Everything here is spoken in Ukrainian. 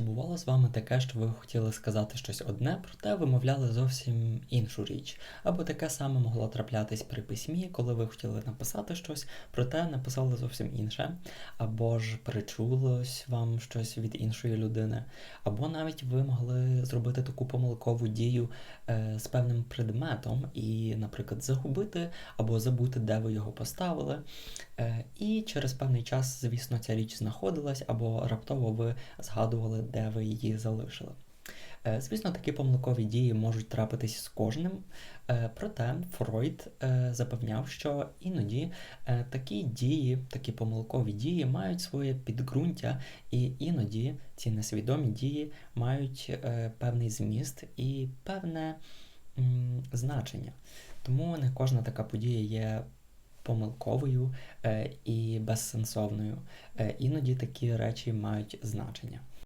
Чи бувало з вами таке, що ви хотіли сказати щось одне, проте вимовляли зовсім іншу річ? Або таке саме могло траплятись при письмі, коли ви хотіли написати щось, проте написали зовсім інше, або ж перечулось вам щось від іншої людини, або навіть ви могли зробити таку помилкову дію е, з певним предметом і, наприклад, загубити або забути, де ви його поставили. Е, і через певний час, звісно, ця річ знаходилась, або раптово ви згадували, де ви її залишили. Е, Звісно, такі помилкові дії можуть трапитись з кожним, е, проте Фройд е, запевняв, що іноді такі дії, такі помилкові дії мають своє підґрунтя, і іноді ці несвідомі дії мають певний зміст і певне значення. Тому не кожна така подія є помилковою і безсенсовною. Іноді такі речі мають значення.